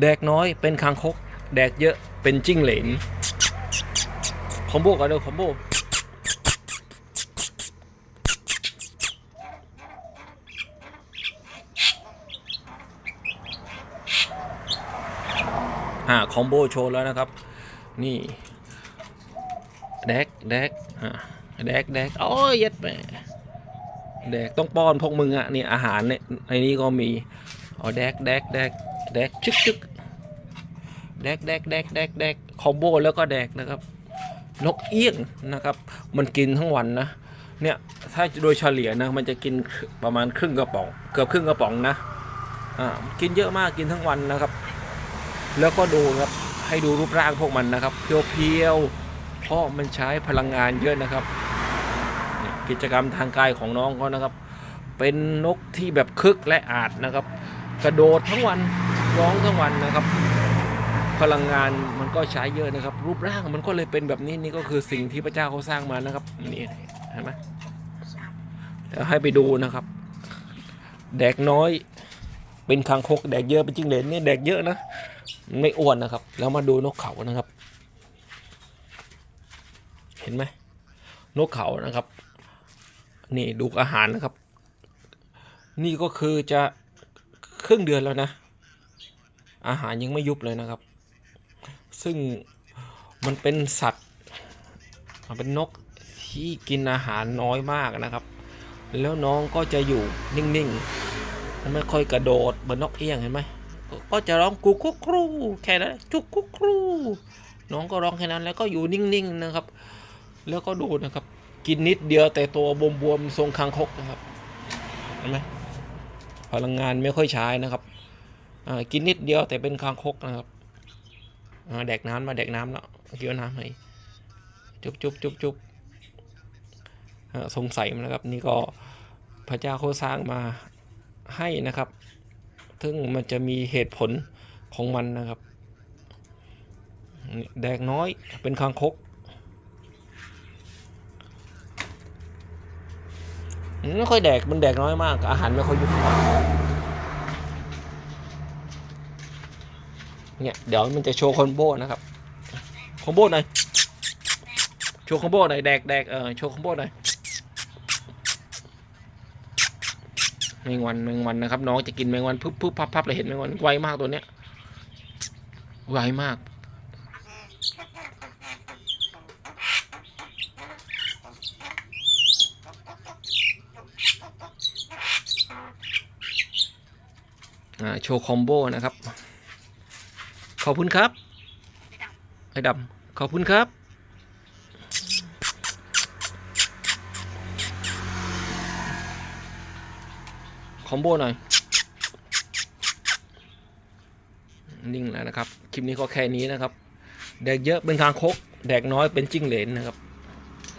แดกน้อยเป็นคางคก แดกเยอะเป็นจิ้งเหลนคอมโบกันเลยคอมโบอ่าคอมโบโชว์แล้วนะครับ นี่แดกแดกอ่าแดกแดกโอ้ยเย็ดแม่แดกต้องป้อนพวกมึงอะนี่อาหารเนี่ยในนี้ก็มีเอแดกแดกแดก แดกชึกชึกแดกแดกแดกแดกแดกคอมโบแล้วก็แดกนะครับ นกเอี้ยงนะครับ มันกินทั้งวันนะ เนี่ยถ้าโดยเฉลี่ยนะมันจะกินประมาณครึ่งกระป๋อง เกือบครึ่งกระป๋องนะอ่ากินเยอะมากกินทั้งวันนะครับ แล้วก็ดูครับให้ดูรูปร่างพวกมันนะครับ เพียวๆเพราะมันใช้พลังงานเยอะนะครับ กิจกรรมทางกายของน้องเขานะครับ เป็นนกที่แบบคึกและอาจนะครับ กระโดดทั้งวัน ร้องทั้งวันนะครับ พลังงานมันก็ใช้เยอะนะครับ รูปร่างมันก็เลยเป็นแบบนี้นี่ก็คือสิ่งที่พระเจ้าเขาสร้างมานะครับนี่เห็นไหมเดี๋ยวให้ไปดูนะครับ แดกน้อย เป็นคางคกแดกเยอะเป็นจิ้งเหลนนี่แดกเยอะนะไม่อ้วนนะครับ แล้วมาดูนกเขานะครับ เห็นไหมนกเขานะครับ นี่ดูอาหารนะครับ นี่ก็คือจะครึ่งเดือนแล้วนะ อาหารยังไม่ยุบเลยนะครับ ซึ่งมันเป็นสัตว์ มันเป็นนกที่กินอาหารน้อยมากนะครับ แล้วน้องก็จะอยู่นิ่งๆมันไม่ค่อยกระโดดเหมือนนกเอี้ยงเห็นไหมก็จะร้องกุกกุกครูแค่นั้นจุกกุ๊กครูน้องก็ร้องแค่นั้นแล้วก็อยู่นิ่งๆนะครับ แล้วก็ดูนะครับ กินนิดเดียวแต่ตัวบวมๆทรงคางคกนะครับเห็นไหมพลังงานไม่ค่อยใช้นะครับ กินนิดเดียวแต่เป็นคางคกนะครับแดกน้ำมาแดกน้ำแล้วเกี่ยวน้ำให้จุบจุบจุบจุบสงสัยมันนะครับ นี่ก็พระเจ้าเขาสร้างมาให้นะครับ ซึ่งมันจะมีเหตุผลของมันนะครับ แดกน้อยเป็นคางคกไม่ค่อยแดกมันแดกน้อยมาก อาหารไม่ค่อยยุบ เนี่ยเดี๋ยวมันจะโชว์คอมโบนะครับคอมโบหน่อยโชว์คอมโบหน่อยแดกแดกเออโชว์คอมโบหน่อยแมงวันแมงวันนะครับ น้องจะกินแมงวันพึบพึบพับพับเลยเห็นแมงวันไวมากตัวเนี้ยไวมาก โชว์คอมโบนะครับ ขอบคุณครับ ไอ้ดำขอบคุณครับ คอมโบหน่อย นิ่งแล้วนะครับ คลิปนี้ก็แค่นี้นะครับ แดกเยอะเป็นคางคก แดกน้อยเป็นจิ้งเหลนนะครับ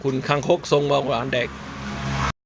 คุณคางคกทรงบางหวานแดก